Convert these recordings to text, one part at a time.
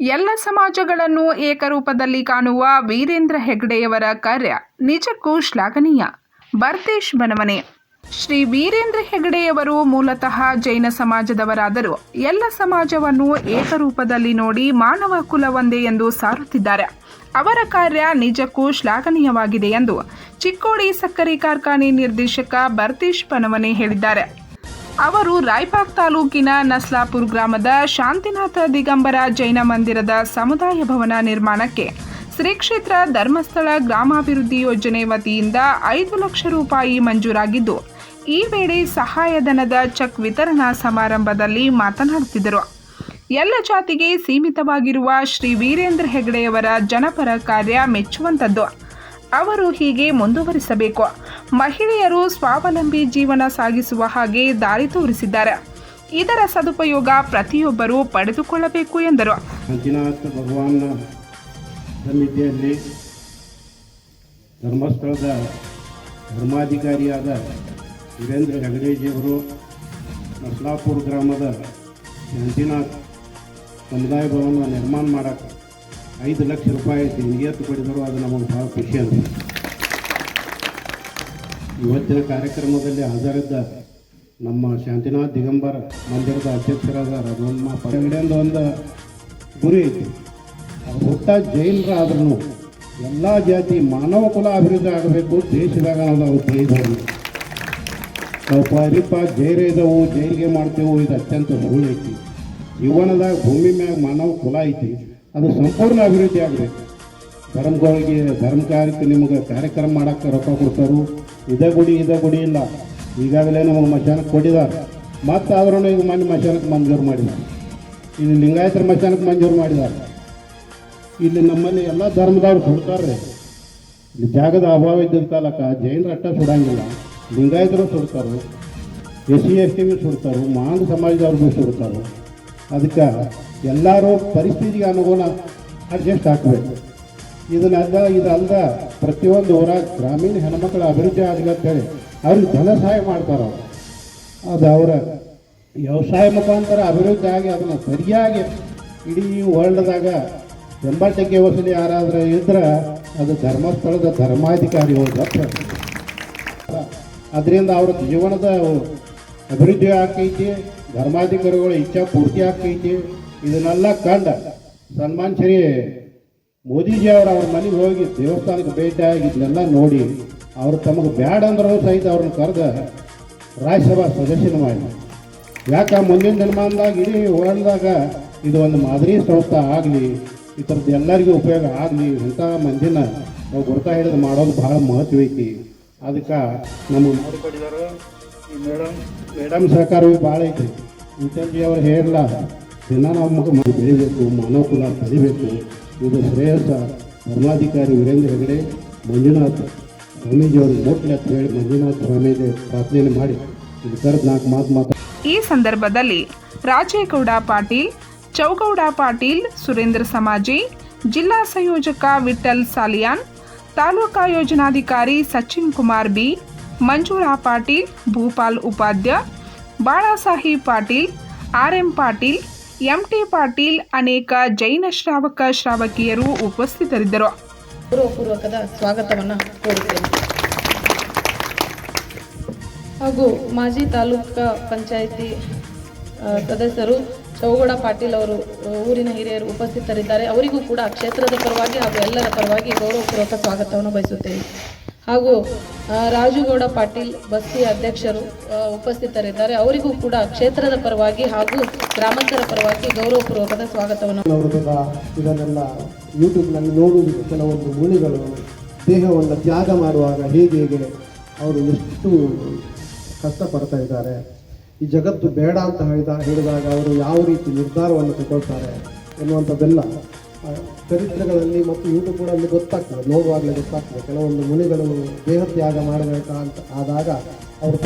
ಎಲ್ಲ ಸಮಾಜಗಳನ್ನು ಏಕರೂಪದಲ್ಲಿ ಕಾಣುವ ವೀರೇಂದ್ರ ಹೆಗ್ಡೆಯವರ ಕಾರ್ಯ ನಿಜಕ್ಕೂ ಶ್ಲಾಘನೀಯ. ಬರ್ತೇಶ್ ಬನವನೆ ಶ್ರೀ ವೀರೇಂದ್ರ ಹೆಗ್ಡೆಯವರು ಮೂಲತಃ ಜೈನ ಸಮಾಜದವರಾದರೂ ಎಲ್ಲ ಸಮಾಜವನ್ನು ಏಕರೂಪದಲ್ಲಿ ನೋಡಿ ಮಾನವ ಕುಲವೊಂದೇ ಎಂದು ಸಾರುತ್ತಿದ್ದಾರೆ. ಅವರ ಕಾರ್ಯ ನಿಜಕ್ಕೂ ಶ್ಲಾಘನೀಯವಾಗಿದೆ ಎಂದು ಚಿಕ್ಕೋಡಿ ಸಕ್ಕರೆ ಕಾರ್ಖಾನೆ ನಿರ್ದೇಶಕ ಬರ್ತೀಶ್ ಬನವನೆ ಹೇಳಿದ್ದಾರೆ. ಅವರು ರಾಯ್ಪಾಕ್ ತಾಲೂಕಿನ ನಸ್ಲಾಪುರ್ ಗ್ರಾಮದ ಶಾಂತಿನಾಥ ದಿಗಂಬರ ಜೈನ ಮಂದಿರದ ಸಮುದಾಯ ಭವನ ನಿರ್ಮಾಣಕ್ಕೆ ಶ್ರೀ ಕ್ಷೇತ್ರ ಧರ್ಮಸ್ಥಳ ಗ್ರಾಮಾಭಿವೃದ್ಧಿ ಯೋಜನೆ ವತಿಯಿಂದ ಐದು ಲಕ್ಷ ರೂಪಾಯಿ ಮಂಜೂರಾಗಿದ್ದು, ಈ ವೇಳೆ ಸಹಾಯಧನದ ಚೆಕ್ ವಿತರಣಾ ಸಮಾರಂಭದಲ್ಲಿ ಮಾತನಾಡುತ್ತಿದ್ದರು. ಎಲ್ಲ ಜಾತಿಗೆ ಸೀಮಿತವಾಗಿರುವ ಶ್ರೀ ವೀರೇಂದ್ರ ಹೆಗಡೆಯವರ ಜನಪರ ಕಾರ್ಯ ಮೆಚ್ಚುವಂಥದ್ದು ಅವರು ಹೀಗೆ ಮುಂದುವರಿಸಬೇಕು. ಮಹಿಳೆಯರು ಸ್ವಾವಲಂಬಿ ಜೀವನ ಸಾಗಿಸುವ ಹಾಗೆ ದಾರಿ ತೋರಿಸಿದ್ದಾರೆ. ಇದರ ಸದುಪಯೋಗ ಪ್ರತಿಯೊಬ್ಬರೂ ಪಡೆದುಕೊಳ್ಳಬೇಕು ಎಂದರು. ಭಗವಾನ್ನ ಸಮಿತಿಯಲ್ಲಿ ಧರ್ಮಸ್ಥಳದ ಧರ್ಮಾಧಿಕಾರಿಯಾದ ವೀರೇಂದ್ರ ಹೆಗಡೇಜಿಯವರು ಮಸಲಾಪುರ ಗ್ರಾಮದ ಶಾಂತಿನಾಥ್ ಸಮುದಾಯ ಭವನ ನಿರ್ಮಾಣ ಮಾಡಕ್ಕೆ ಐದು ಲಕ್ಷ ರೂಪಾಯಿ ನಿಯತ್ತು ಪಡೆದರು ಅದು ನಮಗೆ ಭಾಳ ಖುಷಿ ಅಂತ ಇವತ್ತಿನ ಕಾರ್ಯಕ್ರಮದಲ್ಲಿ ಹಾಜರಿದ್ದ ನಮ್ಮ ಶಾಂತಿನಾಥ್ ದಿಗಂಬರ ಮಂದಿರದ ಅಧ್ಯಕ್ಷರಾದ ರಘುವಮ್ಮ ಪರಗಡೆಯಿಂದ ಒಂದು ಗುರಿ ಐತಿ. ಹುಟ್ಟ ಜೈನರಾದ್ರೂ ಎಲ್ಲ ಜಾತಿ ಮಾನವ ಕುಲ ಅಭಿವೃದ್ಧಿ ಆಗಬೇಕು, ದೇಶದಾಗ ನಾವು ತಿಳಿದವರು ನಾವು ಪರಿಪ ಜೈರ ಇದಾವು ಜೈಲಿಗೆ ಮಾಡ್ತೇವೆ, ಇದು ಅತ್ಯಂತ ಸುಳ್ಳು ಐತಿ. ಜೀವನದಾಗ ಭೂಮಿ ಮ್ಯಾಗ ಮಾನವ ಕುಲ ಐತಿ. ಅದು ಸಂಪೂರ್ಣ ಅಭಿವೃದ್ಧಿ ಆಗಬೇಕು. ಧರ್ಮಗಳಿಗೆ ಧರ್ಮ ಕಾರ್ಯಕ್ಕೆ ನಿಮಗೆ ಕಾರ್ಯಕ್ರಮ ಮಾಡೋಕ್ಕೆ ರೊಕ್ಕ ಕೊಡ್ತಾರು. ಇದೇ ಗುಡಿ ಇದೇ ಗುಡಿ ಇಲ್ಲ. ಈಗಾಗಲೇ ನಮಗೆ ಮಶಾನಕ್ಕೆ ಕೊಟ್ಟಿದ್ದಾರೆ. ಮತ್ತು ಆದ್ರೂ ಈಗ ಮೊನ್ನೆ ಮಶಾನಕ್ಕೆ ಮಂಜೂರು ಮಾಡಿದ್ದಾರೆ. ಇಲ್ಲಿ ಲಿಂಗಾಯತರ ಮಶಾನಕ್ಕೆ ಮಂಜೂರು ಮಾಡಿದ್ದಾರೆ. ಇಲ್ಲಿ ನಮ್ಮಲ್ಲಿ ಎಲ್ಲ ಧರ್ಮದವ್ರು ಸುಡ್ತಾರೆ ಇಲ್ಲಿ ಜಾಗದ ಅಭಾವ ಇದ್ದ ಕಾಲಕ್ಕೆ ಜೈನರ ಅಟ್ಟ ಸುಡಂಗಿಲ್ಲ. ಲಿಂಗಾಯತರು ಸುಡ್ತಾರೆ. ಎಸ್ ಸಿ, ಎಸ್ ಟಿ ಸುಡ್ತಾರೆ. ಮಾನ ಸಮಾಜದವ್ರಿಗೂ ಸುಡ್ತಾರೆ. ಅದಕ್ಕೆ ಎಲ್ಲರೂ ಪರಿಸ್ಥಿತಿಗೆ ಅನುಗುಣ ಅಡ್ಜಸ್ಟ್ ಹಾಕಬೇಕು ಇದನ್ನಲ್ಲ ಇದಲ್ದ ಪ್ರತಿಯೊಂದು ಊರಾಗ ಗ್ರಾಮೀಣ ಹೆಣ್ಮಕ್ಳ ಅಭಿವೃದ್ಧಿ ಆಗ್ಲತ್ತೇಳಿ ಅವ್ರಿಗೆ ಧನ ಸಹಾಯ ಮಾಡ್ತಾರೆ ಅವರು. ಅದು ಅವರ ವ್ಯವಸಾಯ ಮುಖಾಂತರ ಅಭಿವೃದ್ಧಿ ಆಗಿ ಅದನ್ನು ಸರಿಯಾಗಿ ಇಡೀ ವರ್ಲ್ಡ್ದಾಗ ಎಂಬತ್ತಕ್ಕೆ ವಸೂಲಿ ಯಾರಾದರೂ ಇದ್ರೆ ಅದು ಧರ್ಮಸ್ಥಳದ ಧರ್ಮಾಧಿಕಾರಿಗಳು ಗೊತ್ತ. ಅದರಿಂದ ಅವ್ರ ಜೀವನದ ಅಭಿವೃದ್ಧಿ ಆಕೈತಿ ಧರ್ಮಾಧಿಕಾರಿಗಳ ಇಚ್ಛಾ ಪೂರ್ತಿ ಆಕೈತಿ ಇದನ್ನೆಲ್ಲ ಕಂಡ ಸನ್ಮಾನ್ ಶ್ರೀ ಮೋದಿಜಿ ಅವರು ಅವ್ರ ಮನೆಗೆ ಹೋಗಿ ದೇವಸ್ಥಾನಕ್ಕೆ ಭೇಟಿಯಾಗಿ ಇದನ್ನೆಲ್ಲ ನೋಡಿ ಅವ್ರು ತಮಗೆ ಬ್ಯಾಡ ಅಂದ್ರೂ ಸಹಿತ ಅವ್ರನ್ನ ಕರೆದ ರಾಜ್ಯಸಭಾ ಸದಸ್ಯನ ಮಾಡಿ ಯಾಕೆ ಮುಂದಿನ ದಿನಮಾನದಾಗ ಇಡೀ ವರ್ಲ್ಡ್ದಾಗ ಇದು ಒಂದು ಮಾದರಿ ಸಂಸ್ಥೆ ಆಗಲಿ ಈ ಥರದ್ದು ಎಲ್ಲರಿಗೂ ಉಪಯೋಗ ಆಗಲಿ ಇಂಥ ಮಂದಿನ ನಾವು ಗುರ್ತಾ ಹಿಡಿದು ಮಾಡೋದು ಭಾಳ ಮಹತ್ವ ಐತಿ ಅದಕ್ಕೆ ನಮ್ಮ ಈ ಮೇಡಮ್ ಮೇಡಮ್ ಸಹಕಾರವೂ ಭಾಳ ಐತಿ. ಇಂಥಲ್ಲಿ ಅವ್ರು ಹೇಳಲ್ಲ ದಿನ ನಾವು ಮಗ ಬೆಳಿಬೇಕು ಮನೋಕುಲ ಕುಲ ಕಲಿಬೇಕು ಇದು ಶ್ರೇಯಸ್ಸ ಧರ್ಮಾಧಿಕಾರಿ ವೀರೇಂದ್ರ ಹೆಗಡೆ, ಮಂಜುನಾಥ್ ಸ್ವಾಮೀಜಿಯವರು ಮುಟ್ಲಿ ಅಂತ ಹೇಳಿ ಮಂಜುನಾಥ್ ಸ್ವಾಮೀಜಿ ಪ್ರಾರ್ಥನೆ ಮಾಡಿ ಇದು ಕರೆದು ನಾಲ್ಕು ಮಾತು ಮಾತು ಈ ಸಂದರ್ಭದಲ್ಲಿ ರಾಜೇಗೌಡ ಪಾಟೀಲ್, ಚೌಗೌಡ ಪಾಟೀಲ್, ಸುರೇಂದ್ರ ಸಮಾಜಿ, ಜಿಲ್ಲಾ ಸಂಯೋಜಕ ವಿಠಲ್ ಸಾಲಿಯಾನ್, ತಾಲೂಕಾ ಯೋಜನಾಧಿಕಾರಿ Sachin Kumar B, Manjula Patil, Bhupal Upadhya, Balasahi Patil, R M Patil MT Patil ಅನೇಕ ಜೈನ ಶ್ರಾವಕ ಶ್ರಾವಕಿಯರು ಉಪಸ್ಥಿತರಿದ್ದರು. ಪೂರ್ವಪೂರ್ವಕದ ಸ್ವಾಗತವನ್ನು ಕೋರುತ್ತೇನೆ. ಹಾಗೂ ಮಾಜಿ ತಾಲೂಕು ಪಂಚಾಯಿತಿ ಸದಸ್ಯರು ಚೌಗೌಡ ಪಾಟೀಲ್ ಅವರು ಊರಿನ ಹಿರಿಯರು ಉಪಸ್ಥಿತರಿದ್ದಾರೆ. ಅವರಿಗೂ ಕೂಡ ಕ್ಷೇತ್ರದ ಪರವಾಗಿ ಹಾಗೂ ಎಲ್ಲರ ಪರವಾಗಿ ಗೌರವಪೂರ್ವಕ ಸ್ವಾಗತವನ್ನು ಬಯಸುತ್ತೇನೆ. ಹಾಗೂ ರಾಜುಗೌಡ ಪಾಟೀಲ್ ಬಸ್ತಿ ಅಧ್ಯಕ್ಷರು ಉಪಸ್ಥಿತರಿದ್ದಾರೆ. ಅವರಿಗೂ ಕೂಡ ಕ್ಷೇತ್ರದ ಪರವಾಗಿ ಹಾಗೂ ಗ್ರಾಮಸ್ಥರ ಪರವಾಗಿ ಗೌರವಪೂರ್ವಕದ ಸ್ವಾಗತವನ್ನು. ಇದನ್ನೆಲ್ಲ ಯೂಟ್ಯೂಬ್ನಲ್ಲಿ ನೋಡುವುದು ಕೆಲವೊಂದು ಮೂಳಿಗಳು ದೇಹವನ್ನು ತ್ಯಾಗ ಮಾಡುವಾಗ ಹೇಗೆ ಹೇಗೆ ಅವರು ಎಷ್ಟು ಕಷ್ಟಪಡ್ತಾ ಇದ್ದಾರೆ ಈ ಜಗತ್ತು ಬೇಡ ಅಂತ ಹೇಳಿದ ಹೇಳಿದಾಗ ಅವರು ಯಾವ ರೀತಿ ನಿರ್ಧಾರವನ್ನು ತಗೊಳ್ತಾರೆ ಎನ್ನುವಂಥದ್ದೆಲ್ಲ ಚರಿತ್ರೆಗಳಲ್ಲಿ ಮತ್ತು ಯೂಟ್ಯೂಬ್ ಕೂಡ ಅಲ್ಲಿ ಗೊತ್ತಾಗ್ತದೆ ನೋಡುವಾಗಲೇ ಗೊತ್ತಾಗ್ತದೆ. ಕೆಲವೊಂದು ಮುನಿಗಳು ದೇಹ ತ್ಯಾಗ ಮಾಡಬೇಕಾ ಅಂತ ಆದಾಗ ಅವರು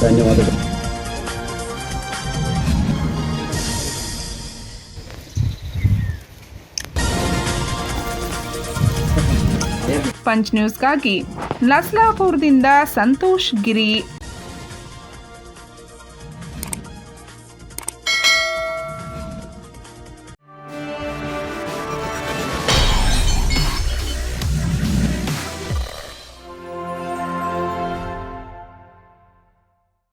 ధన్యవాదాలు ಪಂಚ್ ನ್ಯೂಸ್ಗಾಗಿ ಲಸ್ಲಾಪುರದಿಂದ ಸಂತೋಷ್ ಗಿರಿ